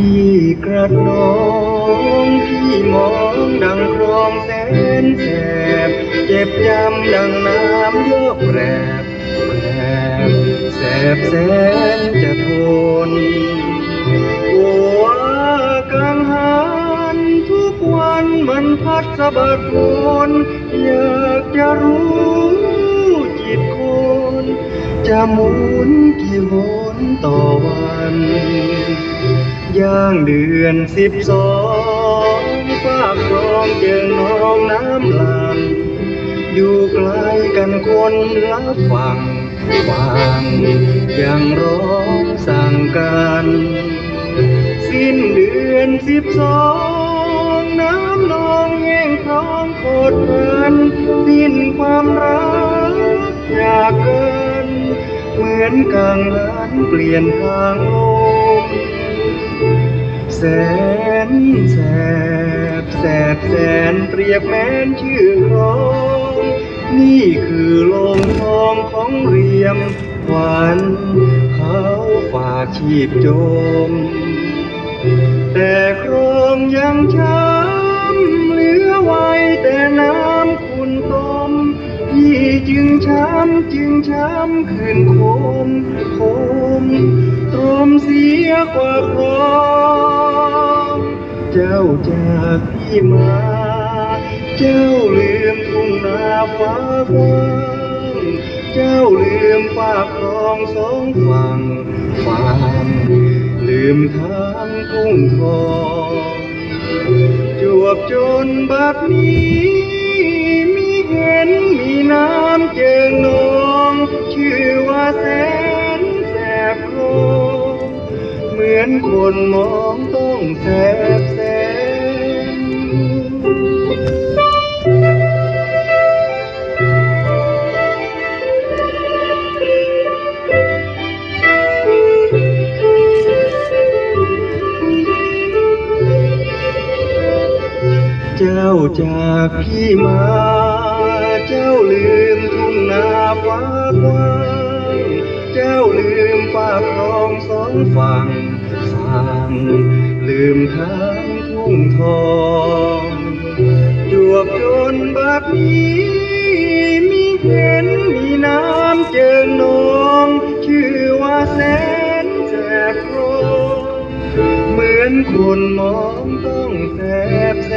พี่กระนองพี่มองดังคลองแสนแสบเจ็บยำดังน้ำโยกแรบแรบแสบแสนจะทนหัวกังหันทุกวันมันพัดสะบัดวนอยากจะรู้จิตคนจะหมุนกี่หนต่อวัน ย่างเดือนสิบสองฝากครองเจอน้องน้ำลันอยู่ไกลกันคนละฝั่งฟังยังร้องสั่งกัน สิ้นเดือนสิบสองน้ำนองแห้งคลองโคตรมันสิ้นความรักจากเกันเหมือนกังหันเปลี่ยนทางลมแส นแสบแสบแสนเปรียบแม้นชื่อครอง นี่คือโลงทองของเรียมวัญเขาฝากชีพจม แต่ครองยังช้ำเหลือไว้แต่น้ำคุณต้มพี่จึงช้ำจึงช้ำคืนคมคมตรมเสียกว่าครอง เจ้าจากพี่มา เจ้าลืมทุ่งนาฟ้ากว้างเจ้าลืมฝากครองสองฝั่งฝั่งลืมทางทุ่งทองจวบจนบัดนี้มีเห็นมีน้ำเจิงนอง ชื่อว่าแสนแสบโคร มือนคนมองต้องแสบแสนเจ้าจากพี่มา เจ้าลืมทุ่งนาฟ้ากว้าง เจ้าลืมฝาคลองสองฝั่ง สั่งลืมทางทุ่งทองดวโจนบัดนี้มีเห็นมีน้ำเจิงนองชื่อว่าแสนแสบโครเหมือนคนมองต้องแสบแส